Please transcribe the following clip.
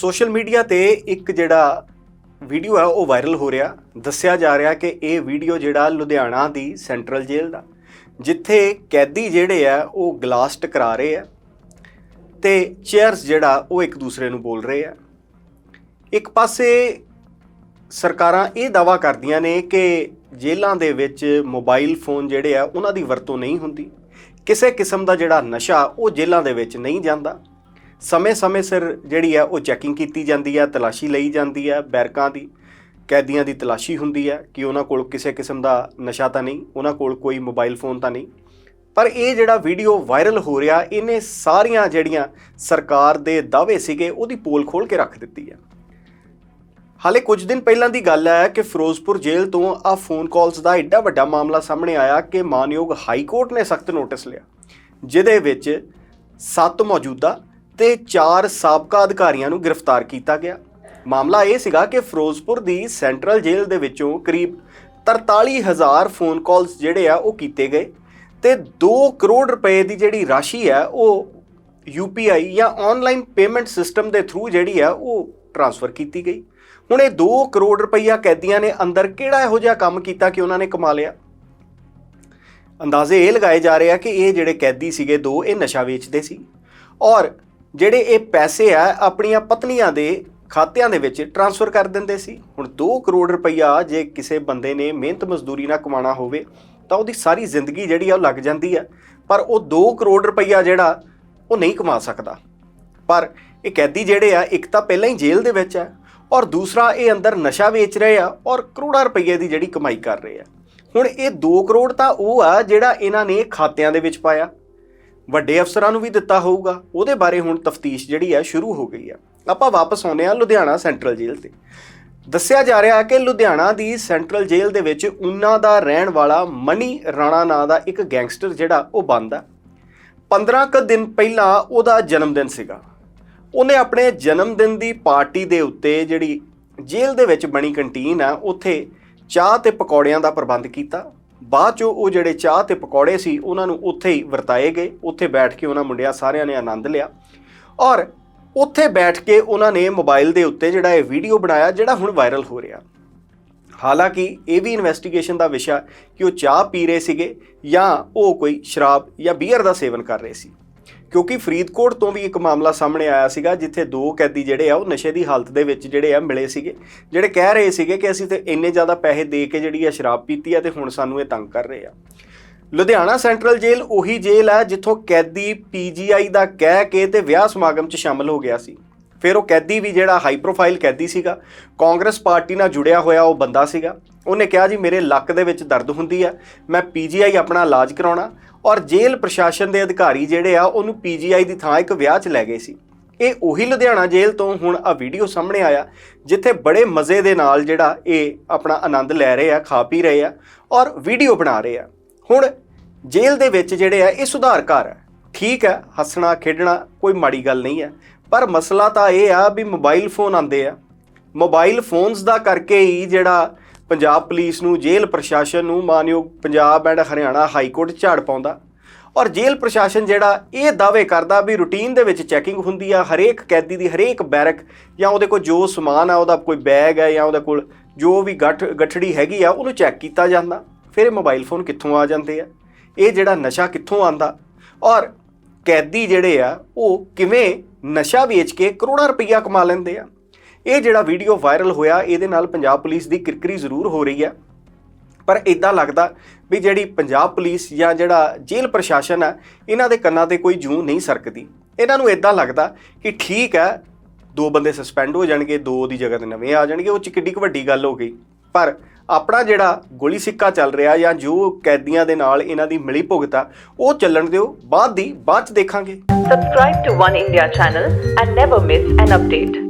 Social media ਤੇ ਇੱਕ ਜਿਹੜਾ ਵੀਡੀਓ ਹੈ, ਉਹ ਵਾਇਰਲ ਹੋ ਰਿਹਾ। ਦੱਸਿਆ ਜਾ ਰਿਹਾ ਕਿ ਇਹ ਵੀਡੀਓ ਜਿਹੜਾ ਲੁਧਿਆਣਾ ਦੀ ਸੈਂਟਰਲ ਜੇਲ੍ਹ ਦਾ, ਜਿੱਥੇ ਕੈਦੀ ਜਿਹੜੇ ਆ, ਉਹ ਗਲਾਸ ਟਕਰਾ ਰਹੇ ਆ ਤੇ ਚੇਅਰਸ ਜਿਹੜਾ, ਉਹ ਇੱਕ ਦੂਸਰੇ ਨੂੰ ਬੋਲ ਰਹੇ ਆ। ਇੱਕ ਪਾਸੇ ਸਰਕਾਰਾਂ ਇਹ ਦਾਵਾ ਕਰਦੀਆਂ ਨੇ ਕਿ ਜੇਲ੍ਹਾਂ ਦੇ ਵਿੱਚ ਮੋਬਾਈਲ ਫੋਨ ਜਿਹੜੇ ਆ, ਉਹਨਾਂ ਦੀ ਵਰਤੋਂ ਨਹੀਂ ਹੁੰਦੀ। ਕਿਸੇ ਕਿਸਮ ਦਾ ਜਿਹੜਾ ਨਸ਼ਾ, ਉਹ ਜੇਲ੍ਹਾਂ ਦੇ ਵਿੱਚ ਨਹੀਂ ਜਾਂਦਾ। ਸਮੇਂ-ਸਮੇਂ ਸਿਰ ਜਿਹੜੀ ਹੈ ਉਹ ਚੈਕਿੰਗ ਕੀਤੀ ਜਾਂਦੀ ਹੈ ਤਲਾਸ਼ੀ ਲਈ ਜਾਂਦੀ ਹੈ ਬੈਰਕਾਂ ਦੀ, ਕੈਦੀਆਂ ਦੀ ਤਲਾਸ਼ੀ ਹੁੰਦੀ ਹੈ ਕਿ ਉਹਨਾਂ ਕੋਲ ਕਿਸੇ ਕਿਸਮ ਦਾ ਨਸ਼ਾ ਤਾਂ ਨਹੀਂ, ਉਹਨਾਂ ਕੋਲ ਕੋਈ ਮੋਬਾਈਲ ਫੋਨ ਤਾਂ ਨਹੀਂ। ਪਰ ਇਹ ਜਿਹੜਾ ਵੀਡੀਓ ਵਾਇਰਲ ਹੋ ਰਿਹਾ, ਇਹਨੇ ਸਾਰੀਆਂ ਜਿਹੜੀਆਂ ਸਰਕਾਰ ਦੇ ਦਾਅਵੇ ਸੀਗੇ, ਉਹਦੀ ਪੋਲ ਖੋਲ ਕੇ ਰੱਖ ਦਿੱਤੀ ਹੈ ਹਾਲੇ ਕੁਝ ਦਿਨ ਪਹਿਲਾਂ ਦੀ ਗੱਲ ਹੈ ਕਿ ਫਿਰੋਜ਼ਪੁਰ ਜੇਲ੍ਹ ਤੋਂ ਆ ਫੋਨ ਕਾਲਸ ਦਾ ਐਡਾ ਵੱਡਾ ਮਾਮਲਾ ਸਾਹਮਣੇ ਆਇਆ ਕਿ ਮਾਨਯੋਗ ਹਾਈ ਕੋਰਟ ਨੇ ਸਖਤ ਨੋਟਿਸ ਲਿਆ, ਜਿਹਦੇ ਵਿੱਚ ਸੱਤ ਮੌਜੂਦਾ ਤੇ 4 ਸਾਬਕਾ ਅਧਿਕਾਰੀਆਂ ਨੂੰ ਗ੍ਰਿਫਤਾਰ ਕੀਤਾ ਗਿਆ। ਮਾਮਲਾ ਇਹ ਸੀਗਾ ਕਿ ਫਿਰੋਜ਼ਪੁਰ ਦੀ ਸੈਂਟਰਲ ਜੇਲ੍ਹ ਦੇ ਵਿੱਚੋਂ ਕਰੀਬ 43000 ਫੋਨ ਕਾਲਸ ਜਿਹੜੇ ਆ ਉਹ ਕੀਤੇ ਗਏ ਤੇ 2 ਕਰੋੜ ਰੁਪਏ ਦੀ ਜਿਹੜੀ ਰਾਸ਼ੀ ਹੈ ਉਹ UPI ਜਾਂ ਆਨਲਾਈਨ ਪੇਮੈਂਟ ਸਿਸਟਮ ਦੇ ਥਰੂ ਜਿਹੜੀ ਆ ਉਹ ਟ੍ਰਾਂਸਫਰ ਕੀਤੀ ਗਈ। ਹੁਣ ਇਹ 2 ਕਰੋੜ ਰੁਪਈਆ ਕੈਦੀਆਂ ਨੇ ਅੰਦਰ ਕਿਹੜਾ ਇਹੋ ਜਿਹਾ ਕੰਮ ਕੀਤਾ ਕਿ ਉਹਨਾਂ ਨੇ ਕਮਾ ਲਿਆ? ਅੰਦਾਜ਼ੇ ਇਹ ਲਗਾਏ ਜਾ ਰਹੇ ਆ ਕਿ ਇਹ ਜਿਹੜੇ ਕੈਦੀ ਸੀਗੇ ਦੋ, ਇਹ ਨਸ਼ਾ ਵੇਚਦੇ ਸੀ। ਔਰ ਜਿਹੜੇ ਇਹ ਪੈਸੇ ਆ, ਆਪਣੀਆਂ ਪਤਨੀਆਂ ਦੇ ਖਾਤਿਆਂ ਦੇ ਵਿੱਚ ਟ੍ਰਾਂਸਫਰ ਕਰ ਦਿੰਦੇ ਸੀ। ਹੁਣ 2 ਕਰੋੜ ਰੁਪਈਆ ਜੇ ਕਿਸੇ ਬੰਦੇ ਨੇ ਮਿਹਨਤ ਮਜ਼ਦੂਰੀ ਨਾਲ ਕਮਾਉਣਾ ਹੋਵੇ, ਤਾਂ ਉਹਦੀ ਸਾਰੀ ਜ਼ਿੰਦਗੀ ਜਿਹੜੀ ਆ ਉਹ ਲੱਗ ਜਾਂਦੀ ਆ। ਪਰ ਉਹ 2 ਕਰੋੜ ਰੁਪਈਆ ਜਿਹੜਾ, ਉਹ ਨਹੀਂ ਕਮਾ ਸਕਦਾ। ਪਰ ਇਹ ਕੈਦੀ ਜਿਹੜੇ ਆ, ਇੱਕ ਤਾਂ ਪਹਿਲਾਂ ਹੀ ਜੇਲ੍ਹ ਦੇ ਵਿੱਚ ਆ ਔਰ ਦੂਸਰਾ ਇਹ ਅੰਦਰ ਨਸ਼ਾ ਵੇਚ ਰਹੇ ਆ ਔਰ ਕਰੋੜਾਂ ਰੁਪਈਏ ਦੀ ਜਿਹੜੀ ਕਮਾਈ ਕਰ ਰਹੇ ਆ। ਹੁਣ ਇਹ 2 ਕਰੋੜ ਤਾਂ ਉਹ ਆ ਜਿਹੜਾ ਇਹਨਾਂ ਨੇ ਖਾਤਿਆਂ ਦੇ ਵਿੱਚ ਪਾਇਆ। ਵੱਡੇ ਅਫਸਰਾਂ ਨੂੰ ਵੀ ਦਿੱਤਾ ਹੋਊਗਾ। ਉਹਦੇ ਬਾਰੇ ਹੁਣ ਤਫਤੀਸ਼ ਜਿਹੜੀ ਆ, ਸ਼ੁਰੂ ਹੋ ਗਈ ਆ। ਆਪਾਂ ਵਾਪਸ ਆਉਂਦੇ ਆ ਲੁਧਿਆਣਾ ਸੈਂਟਰਲ ਜੇਲ੍ਹ ਤੇ। ਦੱਸਿਆ ਜਾ ਰਿਹਾ ਹੈ ਕਿ ਲੁਧਿਆਣਾ ਦੀ ਸੈਂਟਰਲ ਜੇਲ੍ਹ ਦੇ ਵਿੱਚ ਉਨਾ ਦਾ ਰਹਿਣ ਵਾਲਾ ਮਨੀ ਰਾਣਾ ਨਾਂ ਦਾ ਇੱਕ ਗੈਂਗਸਟਰ ਜਿਹੜਾ, ਉਹ ਬੰਦ ਆ। 15 ਕੁ ਦਿਨ ਪਹਿਲਾਂ ਉਹਦਾ ਜਨਮ ਦਿਨ ਸੀਗਾ। ਉਹਨੇ ਆਪਣੇ ਜਨਮ ਦਿਨ ਦੀ ਪਾਰਟੀ ਦੇ ਉੱਤੇ ਜਿਹੜੀ ਜੇਲ੍ਹ ਦੇ ਵਿੱਚ ਬਣੀ ਕੰਟੀਨ ਆ, ਉੱਥੇ ਚਾਹ ਤੇ ਪਕੌੜਿਆਂ ਦਾ ਪ੍ਰਬੰਧ ਕੀਤਾ। ਬਾਅਦ ਚੋਂ ਉਹ ਜਿਹੜੇ ਚਾਹ ਤੇ ਪਕੌੜੇ ਸੀ, ਉਹਨਾਂ ਨੂੰ ਉੱਥੇ ਹੀ ਵਰਤਾਏ ਗਏ। ਉੱਥੇ ਬੈਠ ਕੇ ਉਹਨਾਂ ਮੁੰਡਿਆਂ ਸਾਰਿਆਂ ਨੇ ਆਨੰਦ ਲਿਆ। ਔਰ ਉੱਥੇ ਬੈਠ ਕੇ ਉਹਨਾਂ ਨੇ ਮੋਬਾਈਲ ਦੇ ਉੱਤੇ ਜਿਹੜਾ ਇਹ ਵੀਡੀਓ ਬਣਾਇਆ, ਜਿਹੜਾ ਹੁਣ ਵਾਇਰਲ ਹੋ ਰਿਹਾ। ਹਾਲਾਂਕਿ ਇਹ ਵੀ ਇਨਵੈਸਟੀਗੇਸ਼ਨ ਦਾ ਵਿਸ਼ਾ ਕਿ ਉਹ ਚਾਹ ਪੀ ਰਹੇ ਸੀਗੇ ਜਾਂ ਉਹ ਕੋਈ ਸ਼ਰਾਬ ਜਾਂ ਬੀਅਰ ਦਾ ਸੇਵਨ ਕਰ ਰਹੇ ਸੀ। ਕਿਉਂਕਿ ਫਰੀਦਕੋਟ ਤੋਂ ਵੀ ਇੱਕ ਮਾਮਲਾ ਸਾਹਮਣੇ ਆਇਆ ਸੀਗਾ, ਜਿੱਥੇ ਦੋ ਕੈਦੀ ਜਿਹੜੇ ਆ, ਉਹ ਨਸ਼ੇ ਦੀ ਹਾਲਤ ਦੇ ਵਿੱਚ ਜਿਹੜੇ ਆ, ਮਿਲੇ ਸੀਗੇ। ਜਿਹੜੇ ਕਹਿ ਰਹੇ ਸੀਗੇ ਕਿ ਅਸੀਂ ਤੇ ਇੰਨੇ ਜ਼ਿਆਦਾ ਪੈਸੇ ਦੇ ਕੇ ਜਿਹੜੀ ਆ ਸ਼ਰਾਬ ਪੀਤੀ ਆ ਤੇ ਹੁਣ ਸਾਨੂੰ ਇਹ ਤੰਗ ਕਰ ਰਹੇ ਆ। ਲੁਧਿਆਣਾ ਸੈਂਟਰਲ ਜੇਲ੍ਹ ਉਹੀ ਜੇਲ੍ਹ ਹੈ ਜਿੱਥੋਂ ਕੈਦੀ ਪੀਜੀਆਈ ਦਾ ਕਹਿ ਕੇ ਤੇ ਵਿਆਹ ਸਮਾਗਮ 'ਚ ਸ਼ਾਮਲ ਹੋ ਗਿਆ ਸੀ। ਫਿਰ ਉਹ ਕੈਦੀ ਵੀ ਜਿਹੜਾ ਹਾਈ ਪ੍ਰੋਫਾਈਲ ਕੈਦੀ ਸੀਗਾ, ਕਾਂਗਰਸ ਪਾਰਟੀ ਨਾਲ ਜੁੜਿਆ ਹੋਇਆ ਉਹ ਬੰਦਾ ਸੀਗਾ। ਉਹਨੇ ਕਿਹਾ ਜੀ, ਮੇਰੇ ਲੱਕ ਦੇ ਵਿੱਚ ਦਰਦ ਹੁੰਦੀ ਆ, ਮੈਂ ਪੀਜੀਆਈ ਆਪਣਾ ਇਲਾਜ ਕਰਾਉਣਾ ਔਰ ਜੇਲ੍ਹ ਪ੍ਰਸ਼ਾਸਨ ਦੇ ਅਧਿਕਾਰੀ ਜਿਹੜੇ ਆ, ਉਹਨੂੰ ਪੀਜੀਆਈ ਦੀ ਥਾਂ ਇੱਕ ਵਿਆਹ 'ਚ ਲੈ ਗਏ ਸੀ। ਇਹ ਉਹੀ ਲੁਧਿਆਣਾ ਜੇਲ੍ਹ ਤੋਂ ਹੁਣ ਆ ਵੀਡੀਓ ਸਾਹਮਣੇ ਆਇਆ, ਜਿੱਥੇ ਬੜੇ ਮਜ਼ੇ ਦੇ ਨਾਲ ਜਿਹੜਾ ਇਹ ਆਪਣਾ ਆਨੰਦ ਲੈ ਰਹੇ ਆ, ਖਾ ਪੀ ਰਹੇ ਆ ਔਰ ਵੀਡੀਓ ਬਣਾ ਰਹੇ ਆ। ਹੁਣ ਜੇਲ੍ਹ ਦੇ ਵਿੱਚ ਜਿਹੜੇ ਆ, ਇਹ ਸੁਧਾਰ ਘਰ ਹੈ ਠੀਕ ਹੈ ਹੱਸਣਾ, ਖੇਡਣਾ ਕੋਈ ਮਾੜੀ ਗੱਲ ਨਹੀਂ ਹੈ ਪਰ ਮਸਲਾ ਤਾਂ ਇਹ ਆ ਵੀ ਮੋਬਾਈਲ ਫੋਨ ਆਂਦੇ ਆ। ਮੋਬਾਈਲ ਫੋਨਸ ਦਾ ਕਰਕੇ ਹੀ ਜਿਹੜਾ ਪੰਜਾਬ ਪੁਲਿਸ ਨੂੰ, ਜੇਲ੍ਹ ਪ੍ਰਸ਼ਾਸਨ ਨੂੰ ਮਾਨਯੋਗ Punjab and Haryana High Court ਝਾੜ ਪਾਉਂਦਾ। ਔਰ ਜੇਲ੍ਹ ਪ੍ਰਸ਼ਾਸਨ ਜਿਹੜਾ ਇਹ ਦਾਅਵੇ ਕਰਦਾ ਵੀ ਰੂਟੀਨ ਦੇ ਵਿੱਚ ਚੈਕਿੰਗ ਹੁੰਦੀ ਆ, ਹਰੇਕ ਕੈਦੀ ਦੀ ਹਰੇਕ ਬੈਰਕ ਜਾਂ ਉਹਦੇ ਕੋਲ ਜੋ ਸਮਾਨ ਆ, ਉਹਦਾ ਕੋਈ ਬੈਗ ਹੈ ਜਾਂ ਉਹਦੇ ਕੋਲ ਜੋ ਵੀ ਗੱਠ, ਗੱਠੜੀ ਹੈਗੀ ਆ, ਉਹਨੂੰ ਚੈੱਕ ਕੀਤਾ ਜਾਂਦਾ। ਫਿਰ ਇਹ ਮੋਬਾਈਲ ਫੋਨ ਕਿੱਥੋਂ ਆ ਜਾਂਦੇ ਆ? ਇਹ ਜਿਹੜਾ ਨਸ਼ਾ ਕਿੱਥੋਂ ਆਂਦਾ? ਔਰ ਕੈਦੀ ਜਿਹੜੇ ਆ, ਉਹ ਕਿਵੇਂ ਨਸ਼ਾ ਵੇਚ ਕੇ ਕਰੋੜਾਂ ਰੁਪਈਆ ਕਮਾ ਲੈਂਦੇ ਆ? ਇਹ ਜਿਹੜਾ ਵੀਡੀਓ ਵਾਇਰਲ ਹੋਇਆ, ਇਹਦੇ ਨਾਲ ਪੰਜਾਬ ਪੁਲਿਸ ਦੀ ਕਿਰਕਰੀ ਜ਼ਰੂਰ ਹੋ ਰਹੀ ਹੈ। ਪਰ ਇਦਾਂ ਲੱਗਦਾ ਵੀ ਜਿਹੜੀ ਪੰਜਾਬ ਪੁਲਿਸ ਜਾਂ ਜਿਹੜਾ ਜੇਲ੍ਹ ਪ੍ਰਸ਼ਾਸਨ ਹੈ, ਇਹਨਾਂ ਦੇ ਕੰਨਾਂ ਤੇ ਕੋਈ ਜੂੰ ਨਹੀਂ ਸਰਕਦੀ। ਇਹਨਾਂ ਨੂੰ ਇਦਾਂ ਲੱਗਦਾ ਕਿ ਠੀਕ ਹੈ, ਦੋ ਬੰਦੇ ਸਸਪੈਂਡ ਹੋ ਜਾਣਗੇ, ਦੋ ਦੀ ਜਗ੍ਹਾ ਤੇ ਨਵੇਂ ਆ ਜਾਣਗੇ, ਉਹ ਚ ਕਿੱਡੀ ਕੁ ਵੱਡੀ ਗੱਲ ਹੋ ਗਈ। ਪਰ ਆਪਣਾ ਜਿਹੜਾ ਗੋਲੀ ਸਿੱਕਾ ਚੱਲ ਰਿਹਾ ਜਾਂ ਜੋ ਕੈਦੀਆਂ ਦੇ ਨਾਲ ਇਹਨਾਂ ਦੀ ਮਿਲੀ ਭੁਗਤ ਆ, ਉਹ ਚੱਲਣ ਦਿਓ, ਬਾਅਦ ਦੀ, ਬਾਅਦ ਚ ਦੇਖਾਂਗੇ। Subscribe to One India channel and never miss an update.